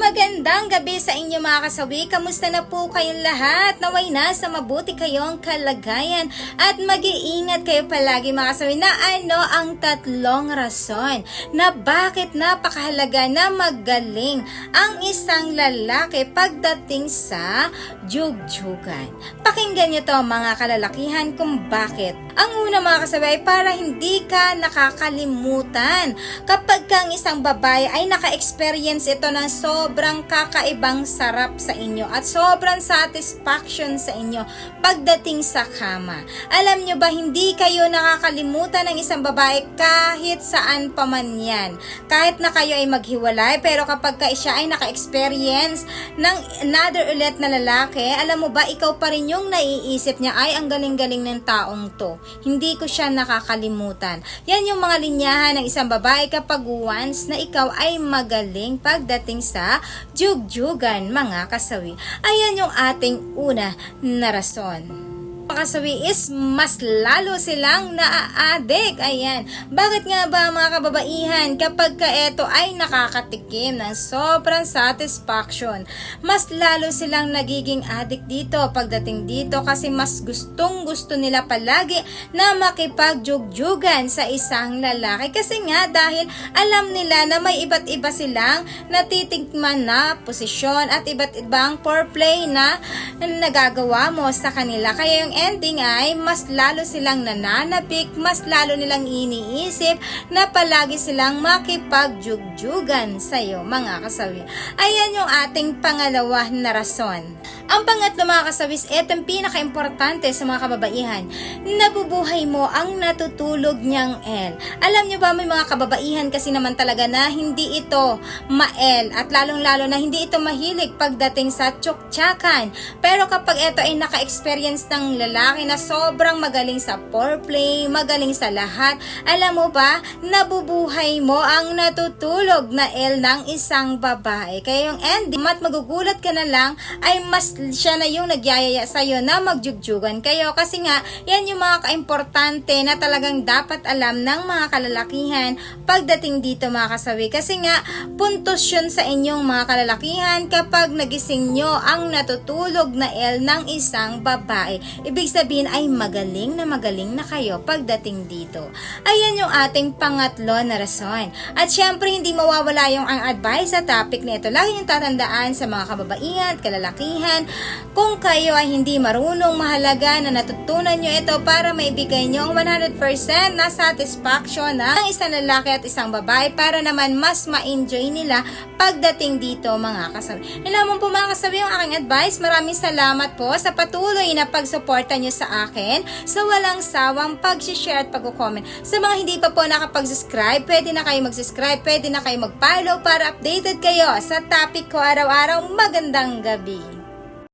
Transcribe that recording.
magandang gabi sa inyo mga kasawi. Kamusta na po kayong lahat? Naway na sa mabuti kayong kalagayan at mag-iingat kayo palagi mga kasawi na ano ang tatlong rason na bakit napakahalaga na magaling ang isang lalaki pagdating sa jugjugan. Pakinggan nyo to mga kalalakihan kung bakit. Ang una mga kasawi ay para hindi ka nakakalimutan kapag kang isang babae ay naka-experience ito ng sobrang kakaibang sarap sa inyo at sobrang satisfaction sa inyo pagdating sa kama. Alam nyo ba, hindi kayo nakakalimutan ng isang babae kahit saan pa man yan. Kahit na kayo ay maghiwalay, pero kapag ka siya ay naka-experience ng another ulit na lalaki, alam mo ba, ikaw pa rin yung naiisip niya, ay ang galing-galing ng taong to. Hindi ko siya nakakalimutan. Yan yung mga linyahan ng isang babae kapag once na ikaw ay magaling pagdating sa jugjugan mga kasawi. Ayan yung ating una na rason mga kasawi is mas lalo silang naaadik. Ayan. Bakit nga ba mga kababaihan kapag ka ito ay nakakatikim ng sobrang satisfaction, mas lalo silang nagiging adik dito pagdating dito kasi mas gustong gusto nila palagi na makipagjugjugan sa isang lalaki. Kasi nga dahil alam nila na may iba't iba silang natitikman na posisyon at iba't ibang foreplay na nagagawa mo sa kanila. Kaya yung ending ay mas lalo silang nananapik, mas lalo nilang iniisip na palagi silang makipagjugjugan sa'yo mga kasawi. Ayan yung ating pangalawa na rason. Ang pangatlo mga kasawis, ito ang pinaka-importante sa mga kababaihan. Nabubuhay mo ang natutulog niyang El. Alam niyo ba may mga kababaihan kasi naman talaga na hindi ito mael at lalong-lalo na hindi ito mahilig pagdating sa tsuktsakan. Pero kapag ito ay naka-experience ng lalaki na sobrang magaling sa foreplay, magaling sa lahat, alam mo ba, nabubuhay mo ang natutulog na El ng isang babae. Kaya yung ending, mat magugulat ka na lang, ay mas siya na yung nagyayaya sa'yo na magjugjugan kayo. Kasi nga, yan yung mga kaimportante na talagang dapat alam ng mga kalalakihan pagdating dito mga kasawi. Kasi nga, puntos yun sa inyong mga kalalakihan kapag nagising nyo ang natutulog na El ng isang babae. Ibig sabihin ay magaling na magaling na kayo pagdating dito. Ayan yung ating pangatlo na rason. At syempre, hindi mawawala yung ang advice sa topic na ito. Lagi yung tatandaan sa mga kababaihan at kalalakihan kung kayo ay hindi marunong mahalaga na natutunan nyo ito para maibigay nyo ang 100% na satisfaction ng isang lalaki at isang babae para naman mas ma-enjoy nila pagdating dito mga kasabi. Yun lamang po mga kasabi yung aking advice. Maraming salamat po sa patuloy na pagsuporta nyo sa akin sa walang sawang pag-share at pag-comment. Sa mga hindi pa po nakapag-subscribe, pwede na kayo mag-subscribe, pwede na kayo mag-follow para updated kayo sa topic ko araw-araw. Magandang gabi!